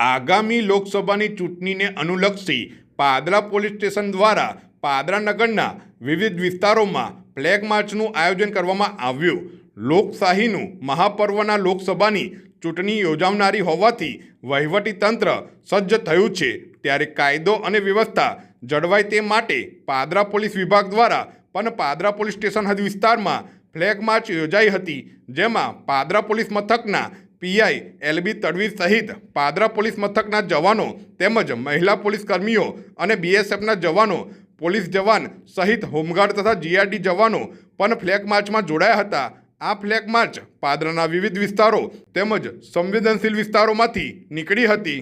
આગામી લોકસભાની ચૂંટણીને અનુલક્ષી પાદરા પોલીસ સ્ટેશન દ્વારા પાદરા નગરના વિવિધ વિસ્તારોમાં ફ્લેગ માર્ચનું આયોજન કરવામાં આવ્યું. લોકશાહીનું મહાપર્વના લોકસભાની ચૂંટણી યોજાનારી હોવાથી વહીવટીતંત્ર સજ્જ થયું છે. ત્યારે કાયદો અને વ્યવસ્થા જળવાય તે માટે પાદરા પોલીસ વિભાગ દ્વારા પણ પાદરા પોલીસ સ્ટેશન હદ વિસ્તારમાં ફ્લેગ માર્ચ યોજાઈ હતી, જેમાં પાદરા પોલીસ મથકના પીઆઈ એલબી તડવી સહિત પાદરા પોલીસ મથકના જવાનો તેમજ મહિલા પોલીસ કર્મીઓ અને બીએસએફના જવાનો, પોલીસ જવાન સહિત હોમગાર્ડ તથા જીઆરડી જવાનો પણ ફ્લેગ માર્ચમાં જોડાયા હતા. આ ફ્લેગ માર્ચ પાદરાના વિવિધ વિસ્તારો તેમજ સંવેદનશીલ વિસ્તારોમાંથી નીકળી હતી.